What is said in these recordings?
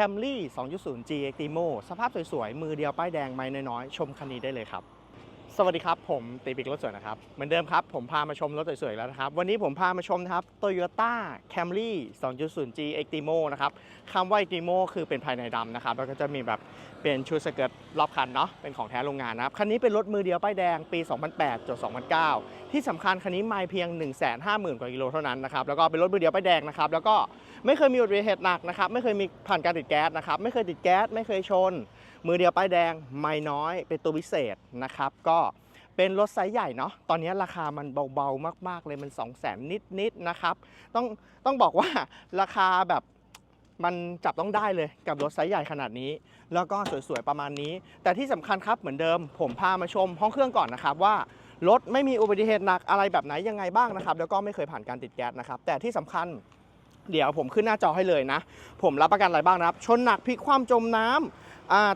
Camry 2.0 G Extremo สภาพสวยๆ มือเดียวป้ายแดงไม่น้อยๆ ชมคันนี้ได้เลยครับ สวัสดีครับ ผมตีปิกรถสวยนะครับ เหมือนเดิมครับ ผมพามาชมรถสวยๆแล้วนะครับ วันนี้ผมพามาชมนะครับ Toyota Camry 2.0 G Extremo นะครับคำว่า Extremo คือเป็นภายในดำนะครับ แล้วก็จะมีแบบเป็นชุดสเกิร์ตรอบคันเนาะเป็นของแท้โรงงานนะครับ คันนี้เป็นรถมือเดียวป้ายแดงปี 2008จด2009 ที่สำคัญคันนี้ไม่เพียง 150,000 กว่ากิโลเท่านั้นนะครับแล้วก็เป็นรถมือเดียวป้ายแดงนะครับแล้วก็ไม่เคยมีอุบัติเหตุหนักนะครับไม่เคยมีผ่านการติดแก๊สนะครับไม่เคยติดแก๊สไม่เคยชน มือเดียวป้ายแดงไม่น้อยเป็นตัวพิเศษนะครับ ก็เป็นรถไซส์ใหญ่เนาะตอนนี้ราคามันเบาๆมากๆเลยมัน 2 0 0 0 0 0นิดๆนะครับ ต้องต้องบอกว่าราคาแบบมันจับต้องได้เลยกับรถไซส์ใหญ่ขนาดนี้ แล้วก็สวยๆประมาณนี้ แต่ที่สำคัญครับเหมือนเดิม ผมพามาชมห้องเครื่องก่อนนะครับว่ารถไม่มีอุบัติเหตุหนักอะไรแบบไหนยังไงบ้างนะครับ แล้วก็ไม่เคยผ่านการติดแก๊สนะครับ แต่ที่สำคัญเดี๋ยวผมขึ้นหน้าจอให้เลยนะ ผมรับประกันอะไรบ้างนะครับ ชนหนักพลิกคว่ำจมน้ำอ่า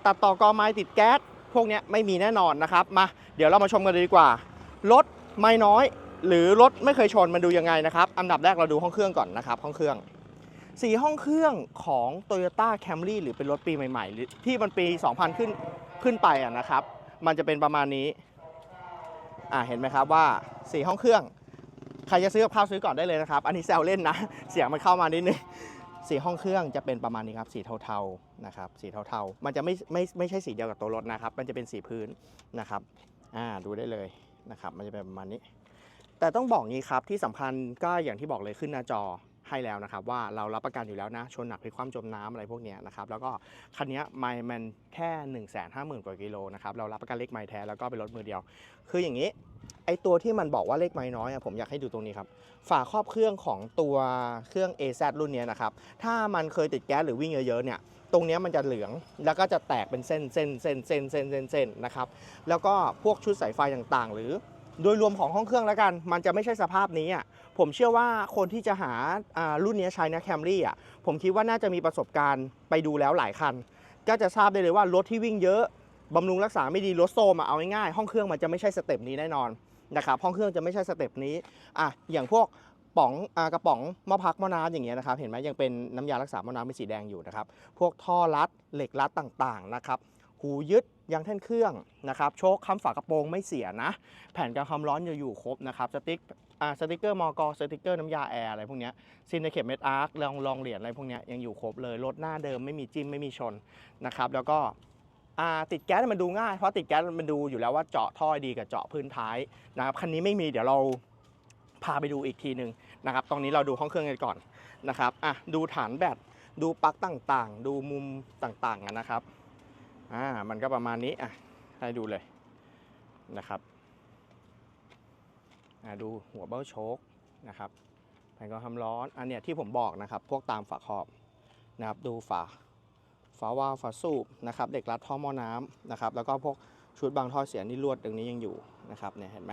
ตัดต่อกอไม้ติดแก๊สพวกนี้ไม่มีแน่นอนนะครับมาเดี๋ยวเรามาชมกันเลยดีกว่า รถไม่น้อย หรือรถไม่เคยชนมันดูยังไงนะครับ อันดับแรกเราดูห้องเครื่องก่อนนะครับ ห้องเครื่องสีห้องเครื่องของ Toyota Camry หรือเป็นรถปีใหม่ๆที่มันปี 2000 ขึ้นขึ้นไปอะนะครับ มันจะเป็นประมาณนี้อ่าเห็นไหมครับว่าสีห้องเครื่อง ใครจะซื้อกับข้าวซื้อก่อนได้เลยนะครับ อันนี้แซวเล่นนะ เสียงมันเข้ามานิดนึง สีห้องเครื่องจะเป็นประมาณนี้ครับสีเทาๆนะครับสีเทาๆ มันจะไม่ไม่ไม่ใช่สีเดียวกับตัวรถนะครับ มันจะเป็นสีพื้นนะครับอ่าดูได้เลยนะครับ มันจะเป็นประมาณนี้ แต่ต้องบอกงี้ครับที่สำคัญก็อย่างที่บอกเลยขึ้นหน้าจอ ให้แล้วนะครับว่าเรารับประกันอยู่แล้วนะชนหนักพลิกคว่ำจมน้ำอะไรพวกนี้นะครับแล้วก็คันนี้ไมล์มันแค่ 1 5 0 0 0 0 กว่ากิโลนะครับเรารับประกันเลขไมล์แท้แล้วก็เป็นรถมือเดียว คืออย่างนี้ไอตัวที่มันบอกว่าเลขไม้น้อยผมอยากให้ดูตรงนี้ครับ ฝาครอบเครื่องของตัวเครื่อง AZ รุ่นนี้นะครับ ถ้ามันเคยติดแก๊สหรือวิ่งเยอะๆเนี่ย ตรงนี้มันจะเหลือง แล้วก็จะแตกเป็นเส้นเส้นเส้นเส้นเส้นเส้นเส้นนะครับ แล้วก็พวกชุดสายไฟต่างๆ หรือ โดยรวมของห้องเครื่องแล้วกัน มันจะไม่ใช่สภาพนี้อะผมเชื่อว่าคนที่จะหาารุ่นนี้ใช้นะแคมรี่อะผมคิดว่าน่าจะมีประสบการณ์ไปดูแล้วหลายคัน ก็จะทราบได้เลยว่ารถที่วิ่งเยอะบำรุงรักษาไม่ดีรถโซมเอาง่ายๆห้องเครื่องมันจะไม่ใช่สเต็ปนี้แน่นอนนะครับห้องเครื่องจะไม่ใช่สเต็ปนี้อะอย่างพวกป๋องอกระป๋องหม้อพักหม้อน้ำอย่างเงี้ยนะครับเห็นไหมยังเป็นน้ำยารักษาหม้อน้ำเป็นสีแดงอยู่นะครับ พวกท่อรัดเหล็กรัดต่างๆนะครับหูยึดยางแท่นเครื่องนะครับโชคคำฝากระโปรงไม่เสียนะ แผ่นกันความร้อนอยู่อยู่ครบนะครับสติ๊กอ่าสติ๊กเกอร์มอกสติ๊กเกอร์น้ำยาแอร์อะไรพวกนี้ซินในเข็มเม็ดอาร์คลองลองเหรียญอะไรพวกนี้ยังอยู่ครบเลยรถหน้าเดิมไม่มีจิ้มไม่มีชนนะครับแล้วก็ติดแก๊สมันดูง่าย เพราะติดแก๊สมันดูอยู่แล้วว่าเจาะท่อดีกับเจาะพื้นท้ายนะครับคันนี้ไม่มีเดี๋ยวเราพาไปดูอีกทีหนึ่งนะครับตรงนี้เราดูห้องเครื่องกันก่อนนะครับอะดูฐานแบตดูปลั๊กต่างๆ ดูมุมต่างๆอะนะครับ อ่ามันก็ประมาณนี้อะให้ดูเลยนะครับอะดูหัวเบ้าโชคนะครับแผ่นกรองความร้อนอันเนี้ยที่ผมบอกนะครับ พวกตามฝาขอบนะครับ ดูฝาฝาวาล์วฝาสูบนะครับ เด็กรัดท่อหม้อน้ำนะครับ แล้วก็พวกชุดบางท่อเสียนี่ลวดตรงนี้ยังอยู่นะครับเนี่ยเห็นไหม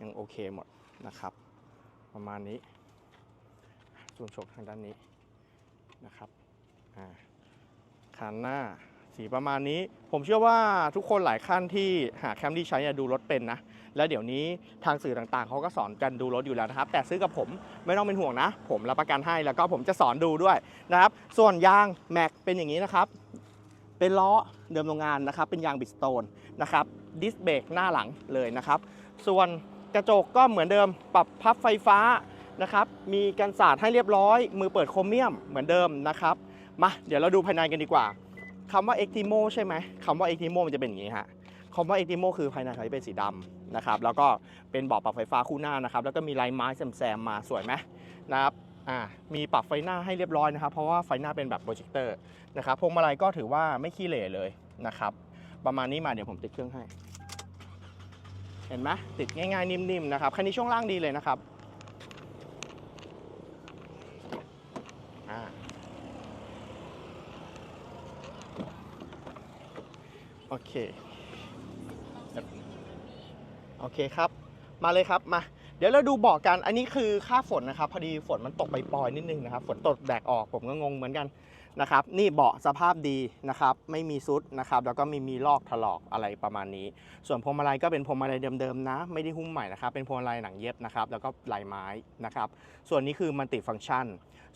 ยังโอเคหมดนะครับ ประมาณนี้ส่วนโชคทางด้านนี้นะครับอ่าคันหน้า สีประมาณนี้ ผมเชื่อว่าทุกคนหลายขั้นที่หาแคมรี่ใช้ดูรถเป็นนะ แล้วเดี๋ยวนี้ทางสื่อต่างๆ เขาก็สอนกันดูรถอยู่แล้วนะครับ แต่ซื้อกับผมไม่ต้องเป็นห่วงนะ ผมรับประกันให้แล้วก็ผมจะสอนดูด้วยนะครับ ส่วนยางแม็กเป็นอย่างนี้นะครับ เป็นล้อเดิมโรงงานนะครับ เป็นยางบิสโตนนะครับดิสเบรกหน้าหลังเลยนะครับ ส่วนกระจกก็เหมือนเดิมปรับพับไฟฟ้านะครับ มีกันสาดให้เรียบร้อย มือเปิดโครเมียมเหมือนเดิมนะครับ มา เดี๋ยวเราดูภายในกันดีกว่า คำว่า Extimo ใช่ไหมคำว่า Extimo มันจะเป็นอย่างนี้ฮะคำว่า Extimo คือภายในเขาจะเป็นสีดำนะครับ แล้วก็เป็นเบาะปรับไฟฟ้าคู่หน้านะครับ แล้วก็มีลายไม้แซมๆมาสวยไหมนะครับอ่ามีปรับไฟหน้าให้เรียบร้อยนะครับ เพราะว่าไฟหน้าเป็นแบบโปรเจคเตอร์นะครับพวงมาลัยก็ถือว่าไม่ขี้เหร่เลยนะครับ ประมาณนี้มาเดี๋ยวผมติดเครื่องให้ เห็นไหมติดง่ายๆ นิ่มๆนะครับคันนี้ช่วงล่างดีเลยนะครับอ่า โอเค โอเคครับ มาเลยครับ มา เดี๋ยวเราดูเบาะกัน อันนี้คือค่าฝนนะครับ พอดีฝนมันตกไปปล่อยนิดนึงนะครับ ฝนตกแดกออกผมก็งงเหมือนกันนะครับ นี่เบาะสภาพดีนะครับ ไม่มีซุดนะครับ แล้วก็มีมีลอกถลอกอะไรประมาณนี้ ส่วนพวงมาลัยก็เป็นพวงมาลัยเดิมๆนะ ไม่ได้หุ้มใหม่นะครับ เป็นพวงมาลัยหนังเย็บนะครับ แล้วก็ลายไม้นะครับ ส่วนนี้คือมันติฟัง c t ชัน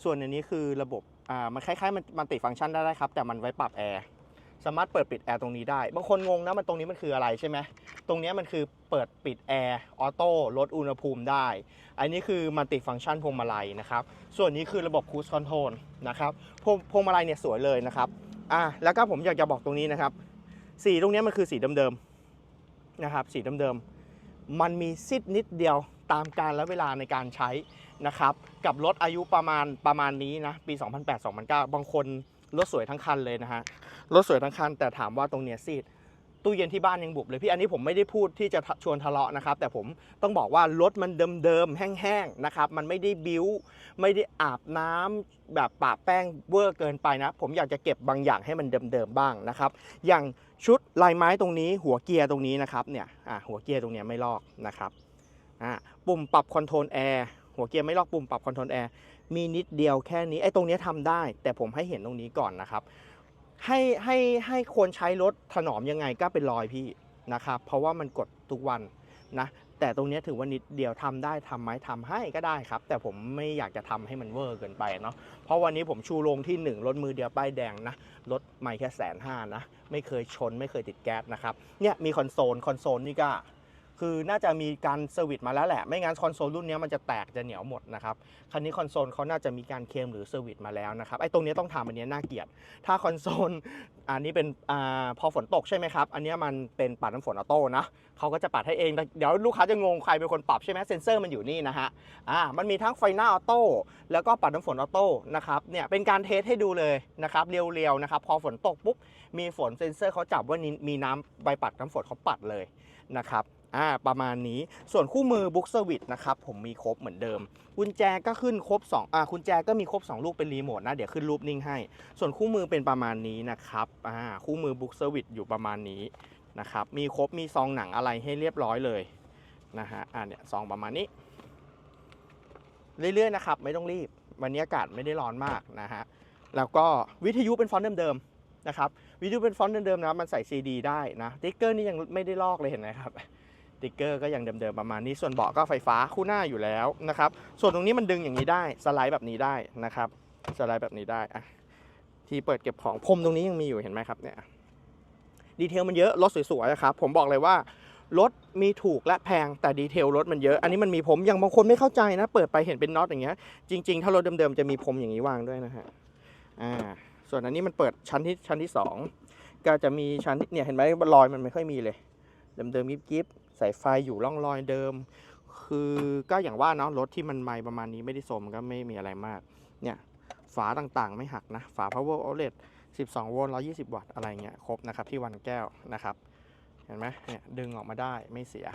ส่วนอันนี้คือระบบ อ่า มันคล้ายๆมันมันติฟัง c t ชันได้ครับ แต่มันไว้ปรับแอร์ สามารถเปิดปิดแอร์ตรงนี้ได้ บางคนงงนะมันตรงนี้มันคืออะไรใช่ไหมตรงนี้มันคือเปิดปิดแอร์ออโต้ลดอุณหภูมิได้ อันนี้คือมันติฟัง c t ชันพวงมาลัยนะครับ ส่วนนี้คือระบบคู i คอนโทรลนะครับพวงพวงมาลัยเนี่ยสวยเลยนะครับอ่าแล้วก็ผมอยากจะบอกตรงนี้นะครับ สีตรงนี้มันคือสีเดิมๆนะครับ สีเดิมๆมันมีซิดนิดเดียวตามการและเวลาในการใช้นะครับ กับรถอายุประมาณประมาณนี้นะปี 2008-2009 บางคนรถสวยทั้งคันเลยนะฮะ รถสวยทั้งคัน แต่ถามว่าตรงเนี้ยซีดตู้เย็นที่บ้านยังบุบเลยพี่อันนี้ผมไม่ได้พูดที่จะชวนทะเลาะนะครับ แต่ผมต้องบอกว่ารถมันเดิมๆแห้งๆนะครับ มันไม่ได้บิ้ว ไม่ได้อาบน้ำแบบปะแป้งเวอร์เกินไปนะ ผมอยากจะเก็บบางอย่างให้มันเดิมๆบ้างนะครับ อย่างชุดลายไม้ตรงนี้ หัวเกียร์ตรงนี้นะครับเนี่ยหัวเกียร์ตรงเนี้ยไม่ลอกนะครับปุ่มปรับคอนโทรลแอร์หัวเกียร์ไม่ลอกปุ่มปรับคอนโทรลแอร์มีนิดเดียวแค่นี้ไอ้ตรงเนี้ยทำได้ แต่ผมให้เห็นตรงนี้ก่อนนะครับ ให้ให้ให้คนใช้รถถนอมยังไงก็เป็นรอยพี่นะครับเพราะว่ามันกดทุกวันนะแต่ตรงนี้ถือว่านิดเดียวทำได้ทำไหมทำให้ก็ได้ครับ แต่ผมไม่อยากจะทำให้มันเวอร์เกินไปเนาะเพราะวันนี้ผมชูโรงที่ 1 รถมือเดียวป้ายแดงนะรถไม่แค่แสนห้านะไม่เคยชนไม่เคยติดแก๊สนะครับเนี่ยมีคอนโซลคอนโซลนี่ก็ คือน่าจะมีการเซอร์วิสมาแล้วแหละ ไม่งั้นคอนโซลรุ่นนี้มันจะแตกจะเหนียวหมดนะครับ คันนี้คอนโซลเขาน่าจะมีการเคลมหรือเซอร์วิสมาแล้วนะครับ ไอ้ตรงนี้ต้องทำอันเนี้ยน่าเกลียด ถ้าคอนโซลอันนี้เป็นอพอฝนตกใช่ไหมครับ อันนี้มันเป็นปัดน้ำฝนออโต้นะเขาก็จะปัดให้เอง เดี๋ยวลูกค้าจะงงใครเป็นคนปรับใช่ไหมเซ็นเซอร์มันอยู่นี่นะฮะ อ่า มันมีทั้งไฟหน้าออโต้แล้วก็ปัดน้ำฝนออโต้นะครับ เนี่ยเป็นการเทสให้ดูเลยนะครับเรียวๆนะครับ พอฝนตกปุ๊บมีฝนเซ็นเซอร์เขาจับว่ามีน้ำใบปัดน้ำฝนเขาปัดเลยนะครับ อ่าประมาณนี้ส่วนคู่มือบุ๊กเซอร์วิสนะครับผมมีครบเหมือนเดิมกุญแจก็ขึ้นครบ2อ่ากุญแจก็มีครบ 2 ลูกเป็นรีโมทนะ เดี๋ยวขึ้นรูปนิ่งให้ ส่วนคู่มือเป็นประมาณนี้นะครับอ่าคู่มือบุ๊กเซอร์วิสอยู่ประมาณนี้นะครับมีครบมีซองหนังอะไรให้เรียบร้อยเลยนะฮะอ่าเนี่ยซองประมาณนี้ เรื่อยๆนะครับไม่ต้องรีบ วันนี้อากาศไม่ได้ร้อนมากนะฮะแล้วก็วิทยุเป็นฟอนต์เดิมๆนะครับวิทยุเป็นฟอนต์เดิมๆนะมันใส่ซีดีได้นะติ๊กเกอร์นี่ยังไม่ได้ลอกเลยเห็นไหมครับ ติ๊กเกอร์ก็ยังเดิมๆประมาณนี้ ส่วนเบาะก็ไฟฟ้าคู่หน้าอยู่แล้วนะครับ ส่วนตรงนี้มันดึงอย่างนี้ได้ สไลด์แบบนี้ได้นะครับ สไลด์แบบนี้ได้อะที่เปิดเก็บของพรมตรงนี้ยังมีอยู่เห็นไหมครับเนี่ย ดีเทลมันเยอะ รถสวยๆนะครับ ผมบอกเลยว่ารถมีถูกและแพงแต่ดีเทลรถมันเยอะ อันนี้มันมีผมอย่างบางคนไม่เข้าใจนะ เปิดไปเห็นเป็นน็อตอย่างเงี้ย จริงๆ ถ้ารถเดิมๆจะมีพรมอย่างนี้วางด้วยนะฮะ อ่า ส่วนอันนี้มันเปิดชั้นที่ชั้นที่สองก็จะมีชั้นที่เนี่ยเห็นไหมรอยมันไม่ค่อยมีเลย เดิมๆยิบๆ สายไฟอยู่ร่องรอยเดิม คือก็อย่างว่าเนาะรถที่มันไม่ประมาณนี้ไม่ได้โซมก็ไม่มีอะไรมาก เนี่ย ฝาต่างๆไม่หักนะ ฝา power outlet 12 โวลต์ 120 วัตต์ อะไรเงี้ย ครบนะครับ ที่วันแก้วนะครับ เห็นไหมเนี่ย ดึงออกมาได้ไม่เสีย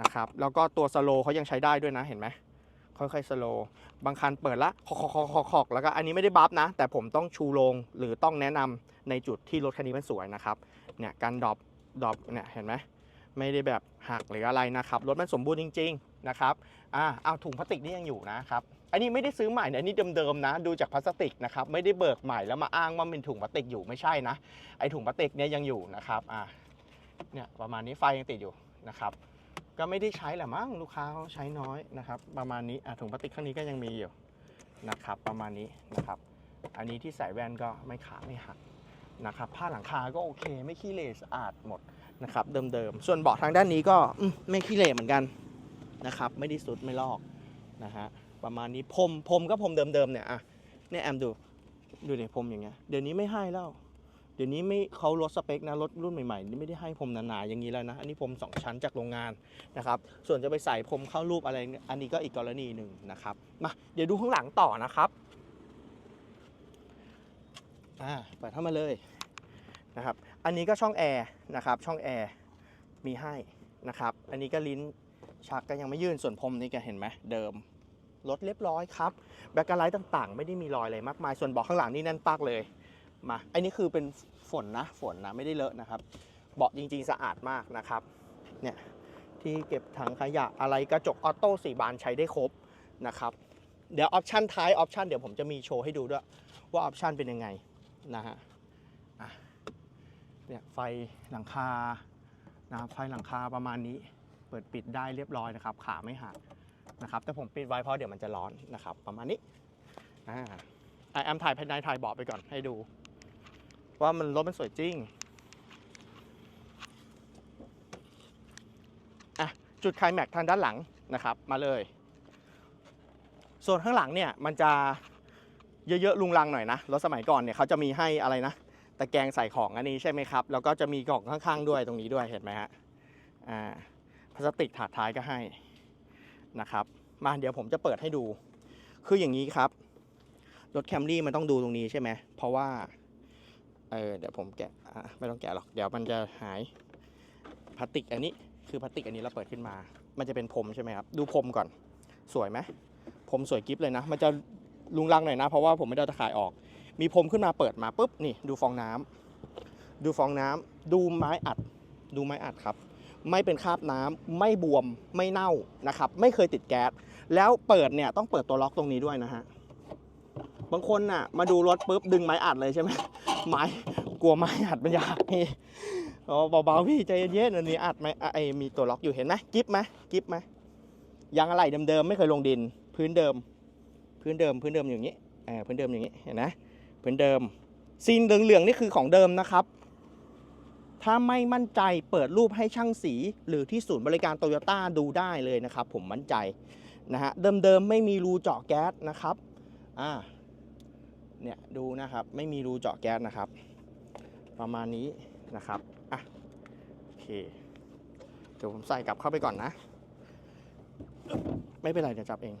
นะครับ แล้วก็ตัวสโลเขายังใช้ได้ด้วยนะ เห็นไหม ค่อยๆสโลบางคันเปิดละคอกๆๆๆแล้วก็อันนี้ไม่ได้บัฟนะ แต่ผมต้องชูโรงหรือต้องแนะนำในจุดที่รถคันนี้มันสวยนะครับ เนี่ย การดรอปดรอปเนี่ย เห็นไหม ไม่ได้แบบหักหรืออะไรนะครับรถมันสมบูรณ์จริง ๆนะครับอ่าเอาถุงพลาสติกนี่ยังอยู่นะครับอันนี้ไม่ได้ซื้อใหม่นะอันนี้เดิมๆนะ ดูจากพลาสติกนะครับไม่ได้เบิกใหม่แล้วมาอ้างว่าเป็นถุงพลาสติกอยู่ไม่ใช่นะไอถุงพลาสติกเนี่ยยังอยู่นะครับอ่าเนี่ยประมาณนี้ไฟยังติดอยู่นะครับ ก็ไม่ได้ใช้แหละมั้งลูกค้าเขาใช้น้อยนะครับ ประมาณนี้อะถุงพลาสติกข้างนี้ก็ยังมีอยู่นะครับ ประมาณนี้นะครับ อันนี้ที่ใส่แว่นก็ไม่ขาดไม่หักนะครับผ้าหลังคาก็โอเค ไม่ขี้เหร่สะอาดหมด นะครับเดิมๆ ส่วนเบาะทางด้านนี้ก็ไม่ขี้เหร่เหมือนกันนะครับไม่ได้สุดไม่ลอกนะฮะประมาณนี้พรมพรมก็พรมเดิมๆเนี่ยอะเนี่ยแอมดูดูเนี่ยพรมอย่างเงี้ยเดี๋ยวนี้ไม่ให้แล้วเดี๋ยวนี้ไม่เขาลดสเปคนะรถรุ่นใหม่ๆนี่ไม่ได้ให้พรมหนาๆอย่างนี้แล้วนะอันนี้พรมสองชั้นจากโรงงานนะครับส่วนจะไปใส่พรมเข้ารูปอะไรอันนี้ก็อีกกรณีหนึ่งนะครับมาเดี๋ยวดูข้างหลังต่อนะครับอ่าเปิดเข้ามาเลยนะครับ อันนี้ก็ช่องแอร์นะครับ ช่องแอร์มีให้นะครับ อันนี้ก็ลิ้นชักก็ยังไม่ยื่นส่วนพรมนี่ก็เห็นไหมเดิมรถเรียบร้อยครับ แบ็คกไลท์ต่างๆ ไม่ได้มีรอยอะไรมากมาย ส่วนเบาะข้างหลังนี่แน่นปากเลย มา อันนี้คือเป็นฝนนะ ฝนนะ ไม่ได้เลอะนะครับ เบาะจริงๆ สะอาดมากนะครับ เนี่ย ที่เก็บถังขยะอะไรกระจกออโต้สีบานใช้ได้ครบนะครับ เดี๋ยวออปชันท้ายออปชันเดี๋ยวผมจะมีโชว์ให้ดูด้วยว่าออปชันเป็นยังไงนะฮะ เนี่ยไฟหลังคานะครับไฟหลังคาประมาณนี้ เปิดปิดได้เรียบร้อยนะครับ ขาไม่หักนะครับ แต่ผมปิดไว้เพราะเดี๋ยวมันจะร้อนนะครับ ประมาณนี้อ่าอะแอมถ่ายภายในถ่ายเบาะไปก่อนให้ดู ว่ามันรถมันสวยจริงอะจุดคลแม็กทางด้านหลังนะครับ มาเลย ส่วนข้างหลังเนี่ยมันจะเยอะๆลุงลังหน่อยนะรถสมัยก่อนเนี่ยเขาจะมีให้อะไรนะ ตะแกรงใส่ของอันนี้ใช่ไหมครับ แล้วก็จะมีกล่องข้างๆด้วยตรงนี้ด้วยเห็นไหมฮะอ่าพลาสติกถาดท้ายก็ให้นะครับ มาเดี๋ยวผมจะเปิดให้ดู คืออย่างนี้ครับรถแคมรี่มันต้องดูตรงนี้ใช่ไหมเพราะว่าเออเดี๋ยวผมแกะไม่ต้องแกะหรอกเดี๋ยวมันจะหายพลาสติกอันนี้คือพลาสติกอันนี้เราเปิดขึ้นมา มันจะเป็นพรมใช่ไหมครับ ดูพรมก่อน สวยไหมพรมสวยกิฟเลยนะ มันจะลุงลังหน่อยนะ เพราะว่าผมไม่ได้ตะข่ายออก มีพรมขึ้นมาเปิดมาปุ๊บนี่ดูฟองน้ำดูฟองน้ำดูไม้อัด ดูไม้อัดครับ ไม่เป็นคราบน้ำไม่บวมไม่เน่านะครับ ไม่เคยติดแก๊สแล้วเปิดเนี่ยต้องเปิดตัวล็อกตรงนี้ด้วยนะฮะบางคนน่ะมาดูรถปุ๊บดึงไม้อัดเลยใช่ไหมไม้กลัวไม้อัดมันยากพี่อ๋อเบาๆพี่ใจเย็นๆอันนี้อัดไหมไอมีตัวล็อกอยู่เห็นไหมกิฟไหมกิฟไหมยางอะไรเดิมๆไม่เคยลงดิน พื้นเดิม พื้นเดิมพื้นเดิมอย่างนี้เออพื้นเดิมอย่างนี้เห็นนะ เพื้นเดิม ซีนเหลืองๆนี่คือของเดิมนะครับ ถ้าไม่มั่นใจเปิดรูปให้ช่างสี หรือที่ศูนย์บริการโตโยต้าดูได้เลยนะครับ ผมมั่นใจนะฮะเดิมๆไม่มีรูเจาะแก๊สนะครับอ่าเนี่ยดูนะครับไม่มีรูเจาะแก๊สนะครับ ประมาณนี้นะครับอะโอเคเดี๋ยวผมใส่กลับเข้าไปก่อนนะ ไม่เป็นไรเดี๋ยวจับเอง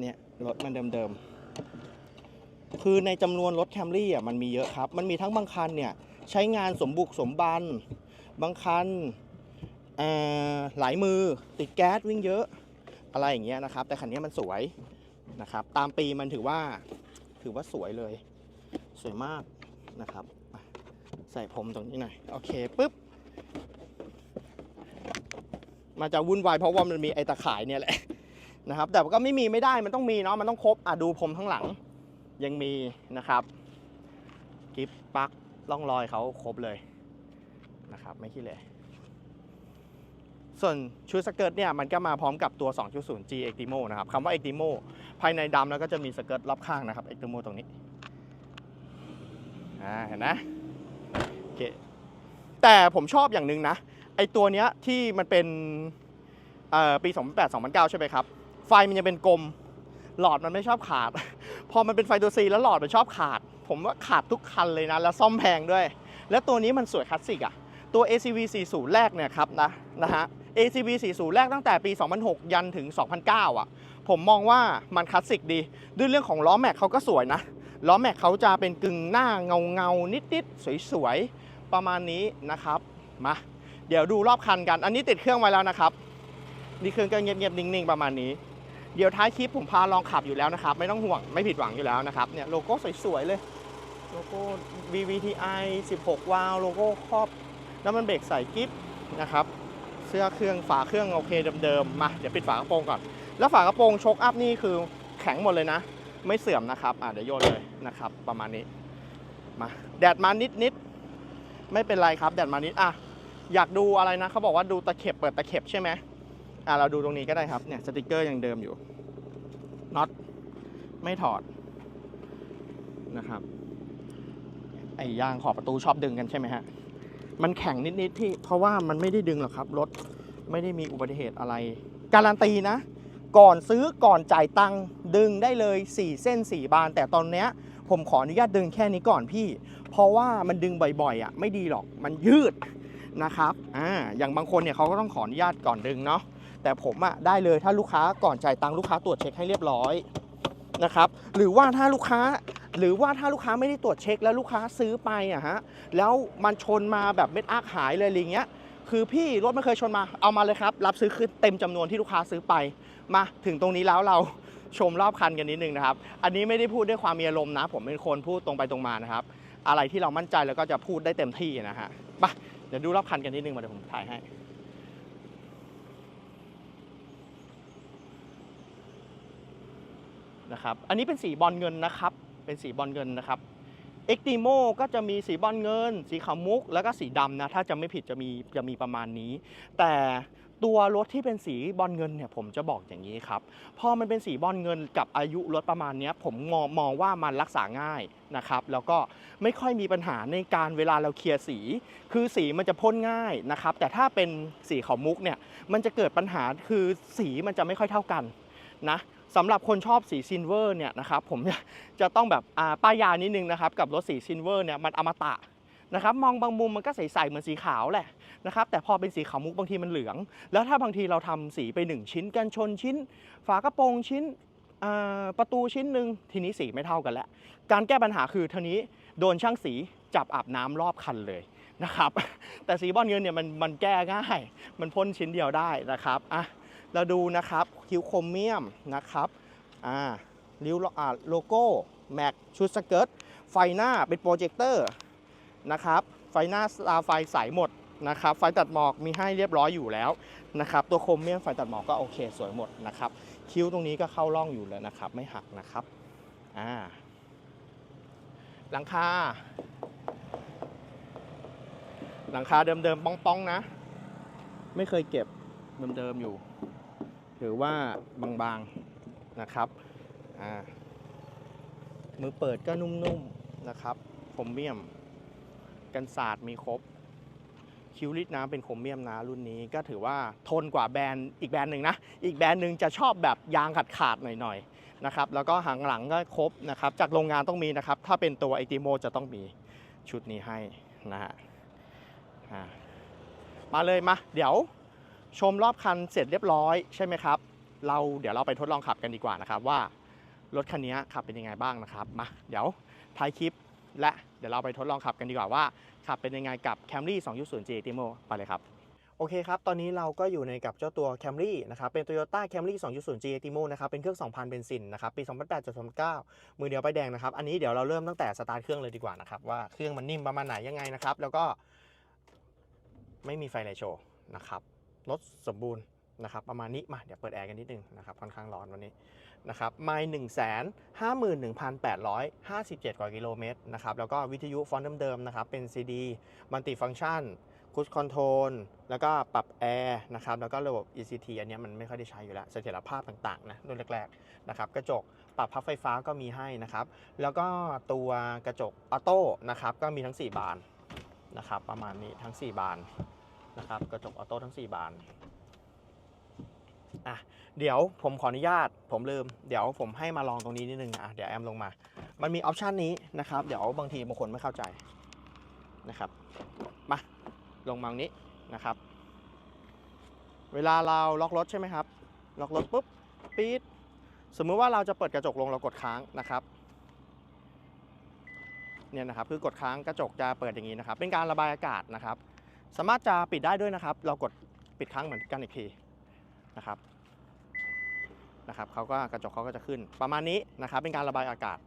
เนี่ยรถมันเดิมๆ คือในจำนวนรถแคมรี่อะมันมีเยอะครับ มันมีทั้งบางคันเนี่ยใช้งานสมบุกสมบัน บางคันหลายมือติดแก๊สวิ่งเยอะอะไรอย่างเงี้ยนะครับ แต่คันนี้มันสวยนะครับ ตามปีมันถือว่าถือว่าสวยเลย สวยมากนะครับ ใส่ผมตรงนี้หน่อยโอเคปุ๊บมันจะวุ่นวายเพราะว่ามันมีไอตะข่ายเนี่ยแหละนะครับ แต่ก็ไม่มีไม่ได้มันต้องมีเนาะมันต้องครบอะดูพรมข้างหลัง ยังมีนะครับกิฟปักล่องรอยเขาครบเลยนะครับไม่ขี้เลยส่วนชุดสเกิร์ตเนี่ยมันก็มาพร้อมกับตัว 2.0G Extimo นะครับคำว่า Extimo ภายในดำแล้วก็จะมีสเกิร์ตรอบข้างนะครับ Extimo ตรงนี้อ่าเห็นนะโอเคแต่ผมชอบอย่างหนึ่งนะ ไอตัวเนี้ยที่มันเป็นเอ่อปี 2008 2009 ใช่ไหมครับ ไฟมันยังเป็นกลม หลอดมันไม่ชอบขาด พอมันเป็นไฟตัว C แล้วหลอดมันชอบขาด ผมว่าขาดทุกคันเลยนะ แล้วซ่อมแพงด้วย แล้วตัวนี้มันสวยคลาสสิกอะตัว ACV 40 แรกเนี่ยครับนะนะฮะ ACV 40 แรกตั้งแต่ปี 2006 ยันถึง 2009อะ ผมมองว่ามันคลาสสิกดี ด้วยเรื่องของล้อแม็กเขาก็สวยนะ ล้อแม็กเขาจะเป็นกึ่งหน้าเงาเงาๆนิดๆ สวยๆ ประมาณนี้นะครับ มา เดี๋ยวดูรอบคันกัน อันนี้ติดเครื่องไว้แล้วนะครับ นี่เครื่องก็เงียบๆ นิ่งๆ ประมาณนี้ เดี๋ยวท้ายคลิปผมพาลองขับอยู่แล้วนะครับ ไม่ต้องห่วงไม่ผิดหวังอยู่แล้วนะครับเนี่ยโลโก้สวยๆเลยโลโก้ VVTi 16 วาล์วโลโก้ครอบน้ำมันเบรกใส่กิฟนะครับ เสื้อเครื่องฝาเครื่องโอเคเดิมๆมาเดี๋ยวปิดฝากระโปรงก่อน แล้วฝากระโปรงโชคอัพนี่คือแข็งหมดเลยนะ ไม่เสื่อมนะครับอะเดี๋ยวโยนเลยนะครับ ประมาณนี้มาแดดมานิดๆไม่เป็นไรครับแดดมานิดอะอยากดูอะไรนะเขาบอกว่าดูตะเข็บเปิดตะเข็บใช่ไหม อะเราดูตรงนี้ก็ได้ครับเนี่ยสติกเกอร์ยังเดิมอยู่น็อตไม่ถอดนะครับไอ้ยางขอบประตูชอบดึงกันใช่ไหมฮะมันแข็งนิดๆที่เพราะว่ามันไม่ได้ดึงหรอกครับรถไม่ได้มีอุบัติเหตุอะไร การันตีนะ ก่อนซื้อก่อนจ่ายตังค์ดึงได้เลย 4 เส้น 4 บาน แต่ตอนเนี้ยผมขออนุญาตดึงแค่นี้ก่อนพี่ เพราะว่ามันดึงบ่อยๆอะไม่ดีหรอกมันยืดนะครับอ่าอย่างบางคนเนี่ยเขาก็ต้องขออนุญาตก่อนดึงเนาะ แต่ผมอะได้เลยถ้าลูกค้าก่อนจ่ายตังค์ลูกค้าตรวจเช็คให้เรียบร้อยนะครับหรือว่าถ้าลูกค้าหรือว่าถ้าลูกค้าไม่ได้ตรวจเช็คแล้วลูกค้าซื้อไปอะฮะแล้วมันชนมาแบบเม็ดอักหายเลยอะไรเงี้ยคือพี่รถไม่เคยชนมาเอามาเลยครับ รับซื้อคือเต็มจำนวนที่ลูกค้าซื้อไป มาถึงตรงนี้แล้วเราชมรอบคันกันนิดนึงนะครับ อันนี้ไม่ได้พูดด้วยความมีอารมณ์นะ ผมเป็นคนพูดตรงไปตรงมานะครับ อะไรที่เรามั่นใจแล้วก็จะพูดได้เต็มที่นะฮะไปเดี๋ยวดูรอบคันกันนิดนึงมาเดี๋ยวผมถ่ายให้ นะครับ อันนี้เป็นสีบอลเงินนะครับ เป็นสีบอลเงินนะครับเอ็กติโมก็จะมีสีบอลเงิน สีขาวมุก แล้วก็สีดำนะ ถ้าจะไม่ผิดจะมีจะมีประมาณนี้ แต่ตัวรถที่เป็นสีบอลเงินเนี่ยผมจะบอกอย่างนี้ครับ พอมันเป็นสีบอลเงินกับอายุรถประมาณนี้ผมมองมองว่ามันรักษาง่ายนะครับ แล้วก็ไม่ค่อยมีปัญหาในการเวลาเราเคลียร์สี คือสีมันจะพ่นง่ายนะครับ แต่ถ้าเป็นสีขาวมุกเนี่ยมันจะเกิดปัญหาคือสีมันจะไม่ค่อยเท่ากันนะ สำหรับคนชอบสีซิลเวอร์เนี่ยนะครับผมจะต้องแบบอ่าป้ายยานิดนึงนะครับกับรถสีซิลเวอร์เนี่ยมันอมตะนะครับมองบางมุมมันก็ใสๆเหมือนสีขาวแหละนะครับแต่พอเป็นสีขาวมุกบางทีมันเหลือง แล้วถ้าบางทีเราทำสีไปหนึ่งชิ้นกันชนชิ้น ฝากระโปรงชิ้นประตูชิ้นหนึ่งทีนี้สีไม่เท่ากันแล้ว การแก้ปัญหาคือทีนี้โดนช่างสีจับอาบน้ำรอบคันเลยนะครับแต่สีบอลเงินเนี่ยมันมันแก้ง่าย มันพ่นชิ้นเดียวได้นะครับอะ เราดูนะครับคิ้วโครเมียมนะครับอ่าริ้วโลโก้แม็กชุดสเกิร์ตไฟหน้าเป็นโปรเจคเตอร์นะครับไฟหน้าตาไฟใสหมดนะครับไฟตัดหมอกมีให้เรียบร้อยอยู่แล้วนะครับตัวโครเมียมไฟตัดหมอกก็โอเคสวยหมดนะครับคิ้วตรงนี้ก็เข้าร่องอยู่เลยนะครับไม่หักนะครับอ่าหลังคาหลังคาเดิมๆป้องๆนะ ไม่เคยเก็บเดิมๆอยู่ ถือว่าบางๆนะครับมือเปิดก็นุ่มๆนะครับโครเมียม กันศาสตร์มีครบ คิวลิตน้ำเป็นโครเมียมนะรุ่นนี้ก็ถือว่าทนกว่าแบรนด์อีกแบรนด์หนึ่งนะ อีกแบรนด์หนึ่งจะชอบแบบยางขาดขาดๆหน่อยๆนะครับแล้วก็หางหลังก็ครบนะครับจากโรงงานต้องมีนะครับ ถ้าเป็นตัวไอติโมจะต้องมีชุดนี้ให้นะฮะมาเลยมา เดี๋ยว ชมรอบคันเสร็จเรียบร้อยใช่ไหมครับ เราเดี๋ยวเราไปทดลองขับกันดีกว่านะครับว่ารถคันนี้ขับเป็นยังไงบ้างนะครับมาเดี๋ยวท้ายคลิปและเดี๋ยวเราไปทดลองขับกันดีกว่าว่าขับเป็นยังไงกับ Camry 2.0 G Timo ไปเลยครับโอเคครับ ตอนนี้เราก็อยู่ในกับเจ้าตัว Camry นะครับ เป็น Toyota Camry 2.0 G Timo นะครับ เป็นเครื่อง 2,000 เบนซินนะครับ ปี 2008 2009 มือเดียวไปแดงนะครับ อันนี้เดี๋ยวเราเริ่มตั้งแต่สตาร์ทเครื่องเลยดีกว่านะครับ ว่าเครื่องมันนิ่มประมาณไหนยังไงนะครับ แล้วก็ไม่มีไฟไลโชว์นะครับ รถสมบูรณ์นะครับประมาณนี้มาเดี๋ยวเปิดแอร์กันนิดนึงนะครับค่อนข้างร้อนวันนี้นะครับไมล์หนึ่งแสนห้าหมื่นหนึ่งพันแปดร้อยห้าสิบเจ็ดกว่ากิโลเมตรนะครับแล้วก็วิทยุฟอนต์เดิมๆนะครับเป็น CD มัลติฟัง c t ชันคู c คอนโทรลแล้วก็ปรับแอร์นะครับแล้วก็ระบบ ECT อันนี้มันไม่ค่อยได้ใช้อยู่แล้วเสถียรภาพต่างๆนะรุ่นแรกๆนะครับกระจกปรับพับไฟฟ้าก็มีให้นะครับ แล้วก็ตัวกระจกออโต้นะครับก็มีทั้ง 4 บานนะครับประมาณนี้ทั้ง 4 บาน นะครับกระจกออโต้ทั้ง 4 บานอะเดี๋ยวผมขออนุญาตผมลืม เดี๋ยวผมให้มาลองตรงนี้นิดนึงอะเดี๋ยวแอมลงมา มันมีออปชันนี้นะครับ เดี๋ยวบางทีบางคนไม่เข้าใจนะครับมาลงมาตรงนี้นะครับ เวลาเราล็อกรถใช่ไหมครับ ล็อกรถปุ๊บปี๊ดสมมุติว่าเราจะเปิดกระจกลงเรากดค้างนะครับเนี่ยนะครับคือกดค้างกระจกจะเปิดอย่างนี้นะครับ เป็นการระบายอากาศนะครับ สามารถจะปิดได้ด้วยนะครับ เรากดปิดครั้งเหมือนกันอีกทีนะครับนะครับเขาก็กระจกเขาก็จะขึ้น ประมาณนี้นะครับเป็นการระบายอากาศ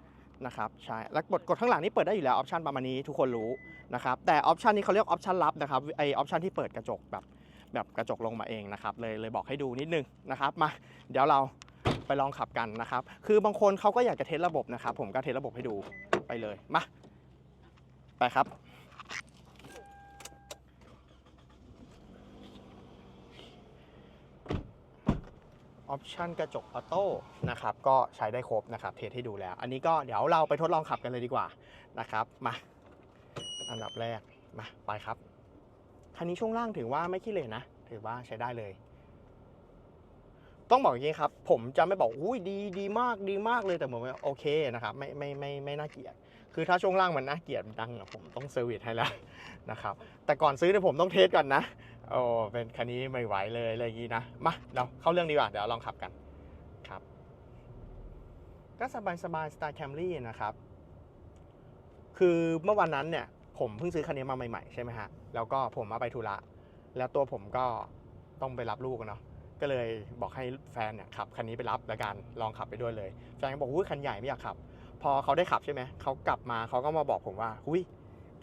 นะครับใช่แล้วกดกดข้างหลังนี่เปิดได้อยู่แล้วออปชันประมาณนี้ทุกคนรู้นะครับแต่ออปชันนี้เขาเรียกออปชันลับนะครับไอออปชันที่เปิดกระจกแบบแบบกระจกลงมาเองนะครับเลยเลยบอกให้ดูนิดนึงนะครับมาเดี๋ยวเราไปลองขับกันนะครับ คือบางคนเขาก็อยากจะเทสระบบนะครับ ผมก็เทสระบบให้ดูไปเลยมาไปครับ ออปชันกระจกออโต้นะครับก็ใช้ได้ครบนะครับเทสให้ดูแล้ว อันนี้ก็เดี๋ยวเราไปทดลองขับกันเลยดีกว่านะครับมาอันดับแรกมาไปครับคันนี้ช่วงล่างถือว่าไม่ขี้เหร่นะ ถือว่าใช้ได้เลย ต้องบอกอย่างนี้ครับ ผมจะไม่บอกอุ้ยดีดีมากดีมากเลยแต่ผมว่าโอเคนะครับไม่ไม่ไม่ไม่น่าเกลียด คือถ้าช่วงล่างมันน่าเกลียดมันดังอะผมต้องเซอร์วิสให้แล้วนะครับแต่ก่อนซื้อเนี่ยผมต้องเทสก่อนนะ โอ้เป็นคันนี้ไม่ไหวเลยอะไรอย่างนี้นะมาเราเข้าเรื่องดีกว่าเดี๋ยวลองขับกันครับ ก็สบายสบายสไตล์แคมรี่นะครับ คือเมื่อวันนั้นเนี่ย ผมเพิ่งซื้อคันนี้มาใหม่ๆใช่ไหมฮะแล้วก็ผมมาไปธุระแล้วตัวผมก็ต้องไปรับลูกเนาะก็เลยบอกให้แฟนเนี่ยขับคันนี้ไปรับแล้วกันลองขับไปด้วยเลยแฟนก็บอกอุ้ยคันใหญ่ไม่อยากขับ พอเขาได้ขับใช่ไหมเขากลับมาเขาก็มาบอกผมว่าหุย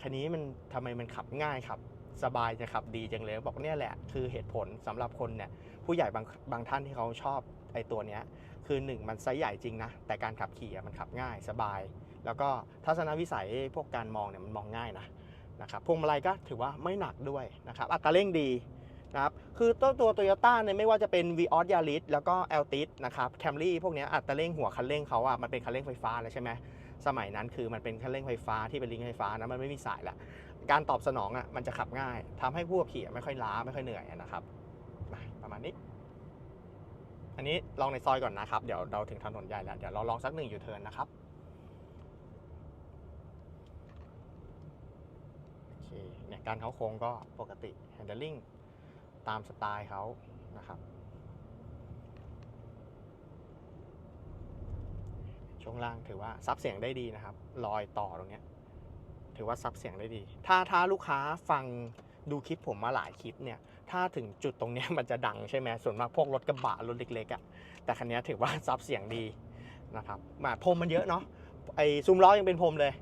คันนี้มันทำไมมันขับง่ายขับ สบายจะขับดีจังเลยบอกเนี่ยแหละคือเหตุผลสำหรับคนเนี่ยผู้ใหญ่บางบางท่านที่เขาชอบไอ้ตัวเนี้ยคือ1มันไซส์ใหญ่จริงนะ แต่การขับขี่อะมันขับง่ายสบาย แล้วก็ทัศนวิสัยพวกการมองเนี่ยมันมองง่ายนะนะครับพวงมาลัยก็ถือว่าไม่หนักด้วยนะครับอัตราเร่งดีนะครับคือตัวตัวโตโยต้าเนี่ยไม่ว่าจะเป็น v ีออสยาริสแล้วก็ a l t i s นะครับแคมรี่พวกเนี้ยอัตราเร่งหัวคันเร่งเขาอะมันเป็นคันเร่งไฟฟ้าแล้วใช่ไหมสมัยนั้นคือมันเป็นคันเร่งไฟฟ้าที่เป็นลิงก์ไฟฟ้านะมันไม่มีสายละ การตอบสนองอะมันจะขับง่ายทำให้ผู้ขับขี่ไม่ค่อยล้าไม่ค่อยเหนื่อยนะครับมาประมาณนี้ อันนี้ลองในซอยก่อนนะครับ เดี๋ยวเราถึงถนนใหญ่แล้ว เดี๋ยวเราลองสักหนึ่งอยู่เทินนะครับโอเคเนี่ยการเขาโค้งก็ปกติ handling ตามสไตล์เขานะครับ ช่วงล่างถือว่าซับเสียงได้ดีนะครับรอยต่อตรงเนี้ย ถือว่าซับเสียงได้ดี ถ้าถ้าลูกค้าฟังดูคลิปผมมาหลายคลิปเนี่ย ถ้าถึงจุดตรงนี้มันจะดังใช่ไหมส่วนมากพวกรถกระบะรถเล็กๆอะ่ะ แต่คันนี้ถือว่าซับเสียงดีนะครับมาพรมมันเยอะเนาะ ไอซุ้มล้อยังเป็นพรมเลย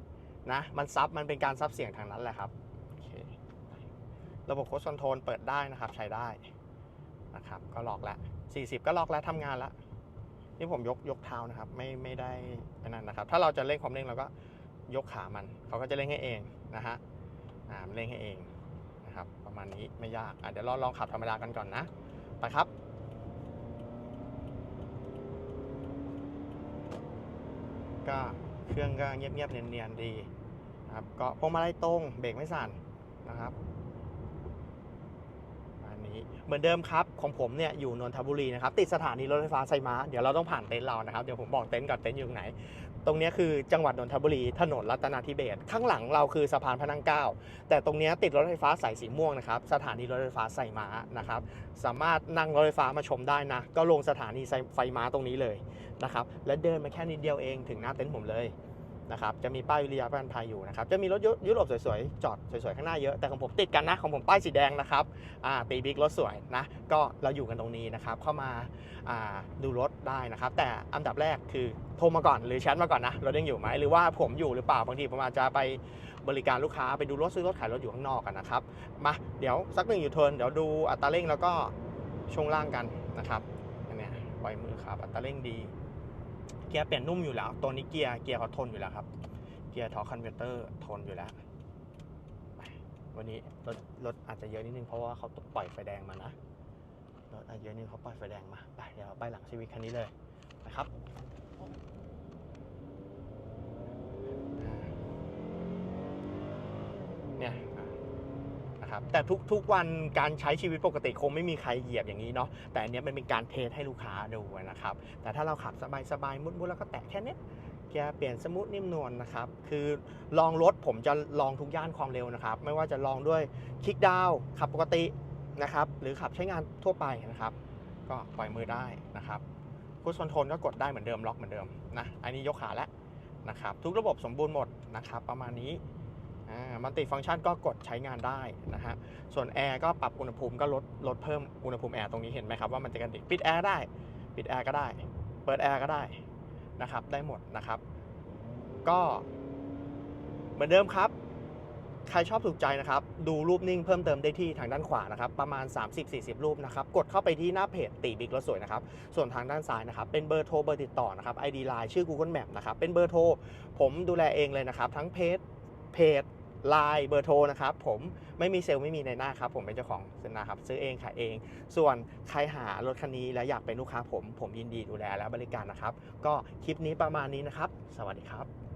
นะ มันซับมันเป็นการซับเสียงทางนั้นแหละครับโอเคระบบโคชคอนโทรลเปิดได้นะครับใช้ได้นะครับก็ล็อกแล้ว40 ก็ล็อกแล้วทำงานแล้ว นี่ผมยกยกเท้านะครับ ไม่ไม่ได้นนั้นนะครับ ถ้าเราจะเร่งความเร่งเราก็ ยกขามันเขาก็จะเร่งให้เองนะฮะอ่ามันเร่งให้เองนะครับประมาณนี้ไม่ยากอะเดี๋ยวเราลองขับธรรมดากันก่อนนะไปครับก็เครื่องก็เงียบๆเนียนๆดีนะครับก็พวงมาลัยตรงเบรกไม่สั่นนะครับอันนี้เหมือนเดิมครับของผมเนี่ยอยู่นนทบุรีนะครับติดสถานีรถไฟฟ้าไซม้าเดี๋ยวเราต้องผ่านเต็นท์เรานะครับเดี๋ยวผมบอกเต็นท์ก่อนเต็นท์อยู่ตรงไหน ตรงนี้คือจังหวัดนนทบุรี ถนนรัตนาธิเบศข้างหลังเราคือสะพานพระนั่งเก้าแต่ตรงนี้ติดรถไฟฟ้าสายสีม่วงนะครับสถานีรถไฟฟ้าไซม้านะครับสามารถนั่งรถไฟฟ้ามาชมได้นะ ก็ลงสถานีไฟม้าตรงนี้เลยนะครับและเดินมาแค่นิดเดียวเองถึงหน้าเต็นท์ผมเลย นะครับจะมีป้ายวิริยะประกันภัยอยู่นะครับจะมีรถยุโรปสวยๆจอดสวยๆข้างหน้าเยอะแต่ของผมติดกันนะของผมป้ายสีแดงนะครับตีบิ๊กรถสวยนะก็เราอยู่กันตรงนี้นะครับเข้ามาาดูรถได้นะครับ แต่อันดับแรกคือโทรมาก่อนหรือแชทมาก่อนนะรถยังอยู่ไหมหรือว่าผมอยู่หรือเปล่าบางทีผมอาจจะไปบริการลูกค้าไปดูรถซื้อรถขายรถอยู่ข้างนอกกันนะครับมาเดี๋ยวสักหนึ่งอยู่เทินเดี๋ยวดูอัตราเร่งแล้วก็ช่วงล่างกันนะครับอันเนี้ยปล่อยมือครับอัตราเร่งดี เกียร์เปลี่ยนนุ่มอยู่แล้ว ตัวนี้เกียร์เกียร์เขาทนอยู่แล้วครับ เกียร์ทอคอนเวอร์เตอร์ทนอยู่แล้ว วันนี้รถรถอาจจะเยอะนิดนึงเพราะว่าเขาปล่อยไฟแดงมานะ รถอาจจะเยอะนิดนึงเขาปล่อยไฟแดงมาไปเดี๋ยวไปหลังชีวิตคันนี้เลยนะครับเนี่ย นะครับแต่ทุกทุกวันการใช้ชีวิตปกติคงไม่มีใครเหยียบอย่างนี้เนาะแต่อันนี้มันเป็นการเทสให้ลูกค้าดูนะครับแต่ถ้าเราขับสบายๆมุดๆแล้วก็แตะแค่เนี้ยแกเปลี่ยนสมูทนิ่มนวลนะครับ คือลองรถผมจะลองทุกย่านความเร็วนะครับ ไม่ว่าจะลองด้วยคลิกดาวขับปกตินะครับ หรือขับใช้งานทั่วไปนะครับ ก็ปล่อยมือได้นะครับคูชคอนโทรลก็กดได้เหมือนเดิมล็อกเหมือนเดิมนะ อันนี้ยกขาแล้วนะครับ ทุกระบบสมบูรณ์หมดนะครับ ประมาณนี้ มันติฟังก์ชันก็กดใช้งานได้นะฮะ ส่วนแอร์ก็ปรับอุณหภูมิก็ลดลดเพิ่มอุณหภูมิแอร์ตรงนี้เห็นไหมครับว่ามันจะกันติปิดแอร์ได้ ปิดแอร์ก็ได้ เปิดแอร์ก็ได้นะครับ ได้หมดนะครับ ก็เหมือนเดิมครับ ใครชอบถูกใจนะครับ ดูรูปนิ่งเพิ่มเติมได้ที่ทางด้านขวานะครับ ประมาณ 30-40 รูปนะครับ กดเข้าไปที่หน้าเพจตีบิ๊กรถสวยนะครับ ส่วนทางด้านซ้ายนะครับ เป็นเบอร์โทรเบอร์ติดต่อนะครับ ID Line ชื่อ Google Map นะครับ เป็นเบอร์โทร ผมดูแลเองเลยนะครับ ทั้งเพจเพจ ไลน์เบอร์โทรนะครับผมไม่มีเซลล์ไม่มีในหน้าครับผมเป็นเจ้าของสินนาครับซื้อเองขายเอง ส่วนใครหารถคันนี้และอยากเป็นลูกค้าผมผมยินดีดูแลและบริการนะครับ ก็คลิปนี้ประมาณนี้นะครับ สวัสดีครับ